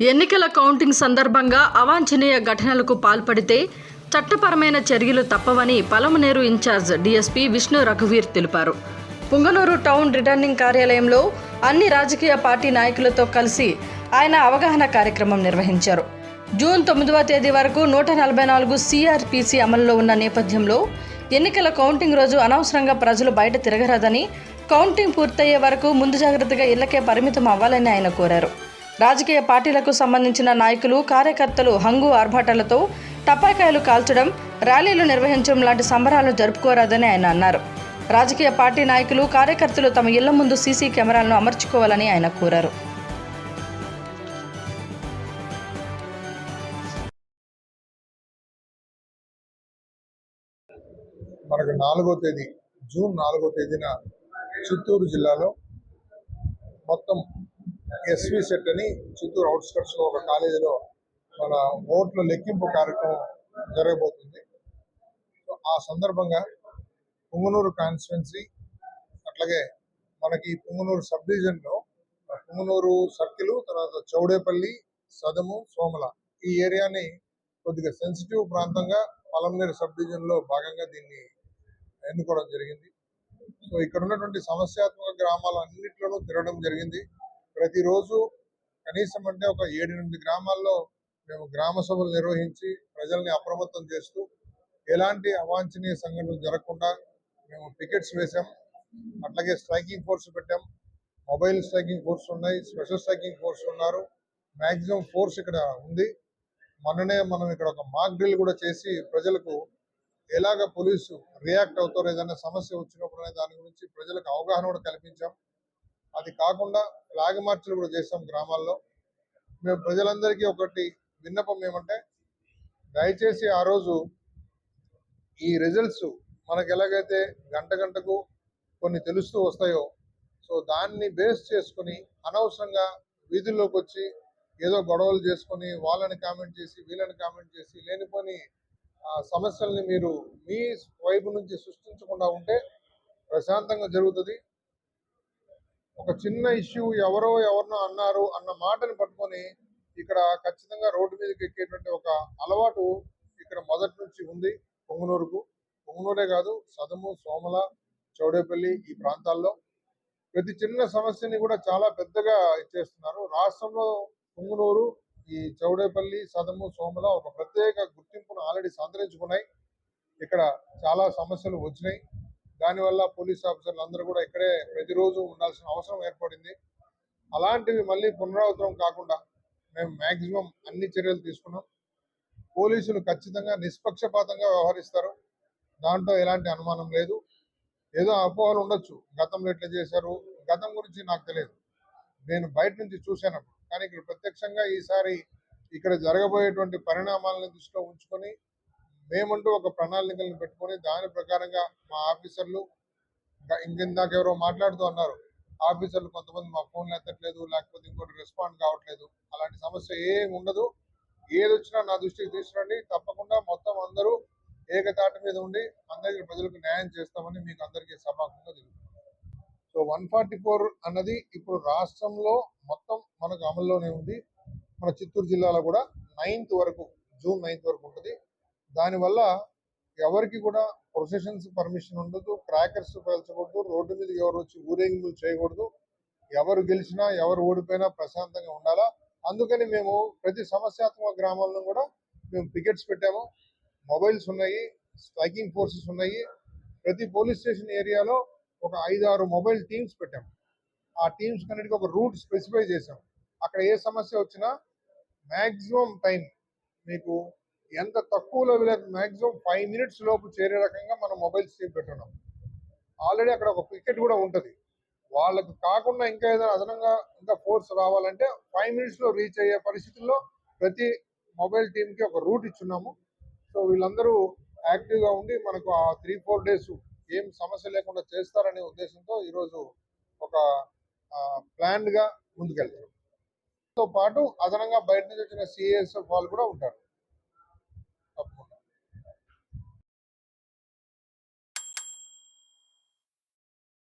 ఎన్నికల కౌంటింగ్ సందర్భంగా అవాంఛనీయ ఘటనలకు పాల్పడితే చట్టపరమైన చర్యలు తప్పవని పలమనేరు ఇన్ఛార్జ్ డీఎస్పీ విష్ణు రఘువీర్ తెలిపారు. పుంగనూరు టౌన్ రిటర్నింగ్ కార్యాలయంలో అన్ని రాజకీయ పార్టీ నాయకులతో కలిసి ఆయన అవగాహన కార్యక్రమం నిర్వహించారు. జూన్ తొమ్మిదవ తేదీ వరకు నూట నలభై నాలుగు సిఆర్పిసి అమల్లో ఉన్న నేపథ్యంలో ఎన్నికల కౌంటింగ్ రోజు అనవసరంగా ప్రజలు బయట తిరగరాదని కౌంటింగ్ పూర్తయ్యే వరకు ముందు జాగ్రత్తగా ఇళ్ళకే పరిమితం అవ్వాలని ఆయన కోరారు. రాజకీయ పార్టీలకు సంబంధించిన నాయకులు కార్యకర్తలు హంగు ఆర్భాటాలతో టపాకాయలు కాల్చడం ర్యాలీలు నిర్వహించడం లాంటి సంబరాలను జరుపుకోరాదని ఆయన అన్నారు. రాజకీయ పార్టీ నాయకులు కార్యకర్తలు తమ ఇళ్ళ ముందు సీసీ కెమెరాలను అమర్చుకోవాలని ఆయన కోరారు. మనకు నాలుగో తేదీ జూన్ నాలుగో తేదీన చిత్తూరు జిల్లాలో మొత్తం ఎస్వి సెట్ అని చిత్తూరు అవుట్స్కట్స్లో ఒక కాలేజీలో మన ఓట్ల లెక్కింపు కార్యక్రమం జరగబోతుంది. ఆ సందర్భంగా పుంగనూరు కాన్స్టిట్యున్సీ అట్లాగే మనకి పుంగనూరు సబ్ డివిజన్లో పుంగనూరు సర్కిల్ తర్వాత చౌడేపల్లి సదము సోమల ఈ ఏరియాని కొద్దిగా సెన్సిటివ్ ప్రాంతంగా పలంనేరు సబ్ డివిజన్లో భాగంగా దీన్ని ఎన్నుకోవడం జరిగింది. సో ఇక్కడ ఉన్నటువంటి సమస్యాత్మక గ్రామాలన్నింటిలోనూ తిరగడం జరిగింది. ప్రతిరోజు కనీసం అంటే ఒక ఏడెనిమిది గ్రామాల్లో మేము గ్రామ సభలు నిర్వహించి ప్రజల్ని అప్రమత్తం చేస్తూ ఎలాంటి అవాంఛనీయ సంఘటనలు జరగకుండా మేము టికెట్స్ వేసాం అట్లాగే స్ట్రైకింగ్ ఫోర్స్ పెట్టాం. మొబైల్ స్ట్రైకింగ్ ఫోర్స్ ఉన్నాయి. స్పెషల్ స్ట్రైకింగ్ ఫోర్స్ ఉన్నారు. మ్యాక్సిమం ఫోర్స్ ఇక్కడ ఉంది. మొన్ననే మనం ఇక్కడ ఒక మాక్ డ్రిల్ కూడా చేసి ప్రజలకు ఎలాగ పోలీసు రియాక్ట్ అవుతారో ఏదైనా సమస్య వచ్చినప్పుడు అనే దాని గురించి ప్రజలకు అవగాహన కూడా కల్పించాం. అది కాకుండా ఫ్లాగ్ మార్చులు కూడా చేసాం గ్రామాల్లో. మేము ప్రజలందరికీ ఒకటి విన్నపం ఏమంటే దయచేసి ఆ రోజు ఈ రిజల్ట్స్ మనకు ఎలాగైతే గంట గంటకు కొన్ని తెలుస్తూ వస్తాయో సో దాన్ని బేస్ చేసుకొని అనవసరంగా వీధుల్లోకి వచ్చి ఏదో గొడవలు చేసుకొని వాళ్ళని కామెంట్ చేసి వీళ్ళని కామెంట్ చేసి లేనిపోని ఆ, సమస్యల్ని మీరు మీ వైపు నుంచి సృష్టించకుండా ఉంటే ప్రశాంతంగా జరుగుతుంది. ఒక చిన్న ఇష్యూ ఎవరో ఎవరినో అన్నారు అన్న మాటని పట్టుకొని ఇక్కడ ఖచ్చితంగా రోడ్డు మీదకి ఎక్కేటువంటి ఒక అలవాటు ఇక్కడ మొదటి నుంచి ఉంది పొంగునూరుకు. పొంగునూరే కాదు సదము సోమల చౌడేపల్లి ఈ ప్రాంతాల్లో ప్రతి చిన్న సమస్యని కూడా చాలా పెద్దగా ఇచ్చేస్తున్నారు. రాష్ట్రంలో పొంగునూరు ఈ చౌడేపల్లి సదము సోమల ఒక ప్రత్యేక గుర్తింపును ఆల్రెడీ సంతరించుకున్నాయి. ఇక్కడ చాలా సమస్యలు వచ్చినాయి. దానివల్ల పోలీస్ ఆఫీసర్లు అందరూ కూడా ఇక్కడే ప్రతిరోజు ఉండాల్సిన అవసరం ఏర్పడింది. అలాంటివి మళ్ళీ పునరావృతం కాకుండా మేము మాక్సిమం అన్ని చర్యలు తీసుకున్నాం. పోలీసులు ఖచ్చితంగా నిష్పక్షపాతంగా వ్యవహరిస్తారు. దాంట్లో ఎలాంటి అనుమానం లేదు. ఏదో అపోహలు ఉండొచ్చు. గతంలో ఎట్లా చేశారు? గతం గురించి నాకు తెలియదు. నేను బయట నుంచి చూశానప్పుడు కానీ ఇక్కడ ప్రత్యక్షంగా ఈసారి ఇక్కడ జరగబోయేటువంటి పరిణామాలను దృష్టిలో ఉంచుకొని మేమంటూ ఒక ప్రణాళికలను పెట్టుకొని దాని ప్రకారంగా మా ఆఫీసర్లు ఇంకిందాక ఎవరో మాట్లాడుతూ అన్నారు. ఆఫీసర్లు కొంతమంది మా ఫోన్లు ఎత్తట్లేదు లేకపోతే ఇంకోటి రెస్పాండ్ కావట్లేదు. అలాంటి సమస్య ఏమి ఉండదు. ఏది వచ్చినా నా దృష్టికి తీసుకురండి. తప్పకుండా మొత్తం అందరూ ఏకతాటి మీద ఉండి అందరికీ ప్రజలకు న్యాయం చేస్తామని మీకు అందరికీ సభాముఖంగా తెలుపుతున్నాను సో వన్ ఫార్టీ ఫోర్ అన్నది ఇప్పుడు రాష్ట్రంలో మొత్తం మనకు అమల్లోనే ఉంది. మన చిత్తూరు జిల్లాలో కూడా నైన్త్ వరకు జూన్ నైన్త్ వరకు ఉంటుంది. దానివల్ల ఎవరికి కూడా ప్రొసెషన్స్ పర్మిషన్ ఉండదు క్రాకర్స్ పేల్చకూడదు రోడ్డు మీద ఎవరు వచ్చి ఊరేగింపులు చేయకూడదు. ఎవరు గెలిచినా ఎవరు ఓడిపోయినా ప్రశాంతంగా ఉండాలా? అందుకని మేము ప్రతి సమస్యాత్మక గ్రామాలను కూడా మేము పికెట్స్ పెట్టాము. మొబైల్స్ ఉన్నాయి స్ట్రైకింగ్ ఫోర్సెస్ ఉన్నాయి. ప్రతి పోలీస్ స్టేషన్ ఏరియాలో ఒక ఐదు ఆరు మొబైల్ టీమ్స్ పెట్టాము. ఆ టీమ్స్ కన్నిటికి ఒక రూట్ స్పెసిఫై చేసాం అక్కడ ఏ సమస్య వచ్చినా మ్యాక్సిమం టైం మీకు ఎంత తక్కువలో మ్యాక్సిమం ఫైవ్ మినిట్స్ లోపు చేరే రకంగా మనం మొబైల్స్ టీమ్ పెట్టున్నాం. ఆల్రెడీ అక్కడ ఒక పికెట్ కూడా ఉంటుంది. వాళ్ళకు కాకుండా ఇంకా ఏదైనా అదనంగా ఇంకా ఫోర్స్ రావాలంటే ఫైవ్ మినిట్స్లో రీచ్ అయ్యే పరిస్థితుల్లో ప్రతి మొబైల్ టీంకి కి ఒక రూట్ ఇచ్చున్నాము. సో వీళ్ళందరూ యాక్టివ్గా ఉండి మనకు ఆ త్రీ ఫోర్ డేస్ ఏం సమస్య లేకుండా చేస్తారనే ఉద్దేశంతో ఈరోజు ఒక ప్లాన్గా ముందుకెళ్తారు తో పాటు అదనంగా బయట నుంచి వచ్చిన సిఎస్ఎఫ్ వాళ్ళు కూడా ఉంటారు.